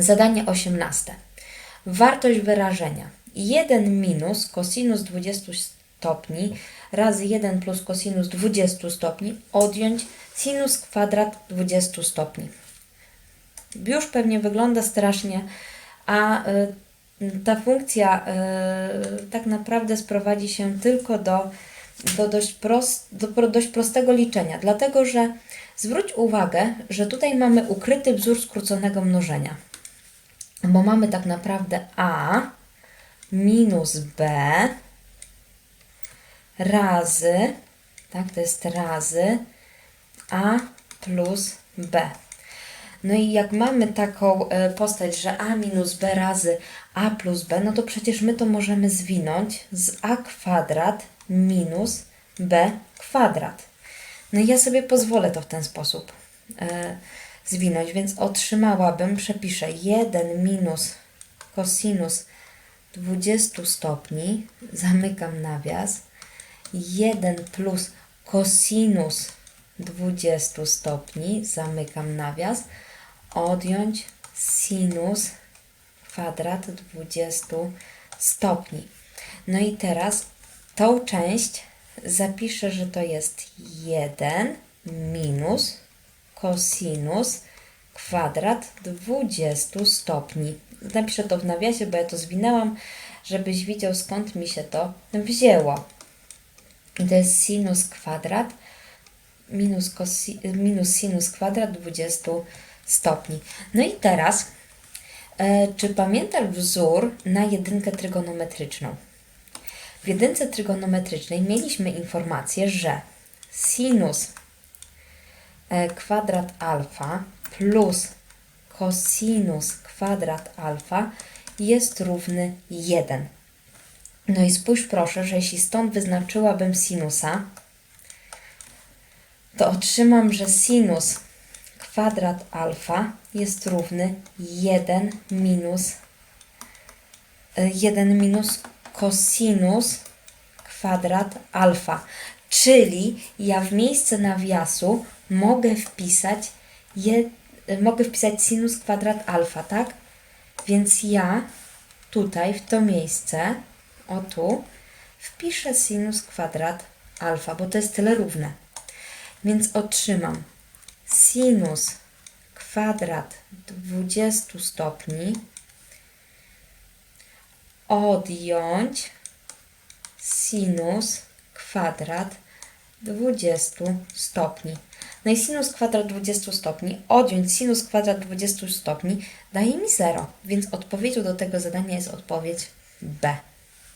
Zadanie 18. Wartość wyrażenia. 1 minus kosinus 20 stopni razy 1 plus kosinus 20 stopni odjąć sinus kwadrat 20 stopni. Już pewnie wygląda strasznie, a y, ta funkcja y, tak naprawdę sprowadzi się tylko do, do, dość prost, do dość prostego liczenia, dlatego że zwróć uwagę, że tutaj mamy ukryty wzór skróconego mnożenia, bo mamy tak naprawdę a minus b razy, tak, to jest razy a plus b. No i jak mamy taką e, postać, że a minus b razy a plus b, no to przecież my to możemy zwinąć z a kwadrat minus b kwadrat. No i ja sobie pozwolę to w ten sposób e, zwinąć, więc otrzymałabym, przepiszę 1 minus kosinus 20 stopni, zamykam nawias, 1 plus kosinus 20 stopni, zamykam nawias, odjąć sinus kwadrat 20 stopni. No i teraz tą część zapiszę, że to jest 1 minus kosinus kwadrat 20 stopni. Napiszę to w nawiasie, bo ja to zwinęłam, żebyś widział skąd mi się to wzięło. I to jest sinus kwadrat minus, kosi, minus sinus kwadrat 20 stopni. No i teraz, e, czy pamiętasz wzór na jedynkę trygonometryczną? W jedynce trygonometrycznej mieliśmy informację, że sinus kwadrat alfa plus cosinus kwadrat alfa jest równy 1. No i spójrz proszę, że jeśli stąd wyznaczyłabym sinusa, to otrzymam, że sinus kwadrat alfa jest równy 1 minus 1 minus cosinus kwadrat alfa. Czyli ja w miejsce nawiasu mogę wpisać, je, mogę wpisać sinus kwadrat alfa, tak? Więc ja tutaj w to miejsce, o tu, wpiszę sinus kwadrat alfa, bo to jest tyle równe. Więc otrzymam sinus kwadrat 20 stopni odjąć sinus kwadrat 20 stopni. No i sinus kwadrat 20 stopni odjąć sinus kwadrat 20 stopni daje mi 0, więc odpowiedzią do tego zadania jest odpowiedź B.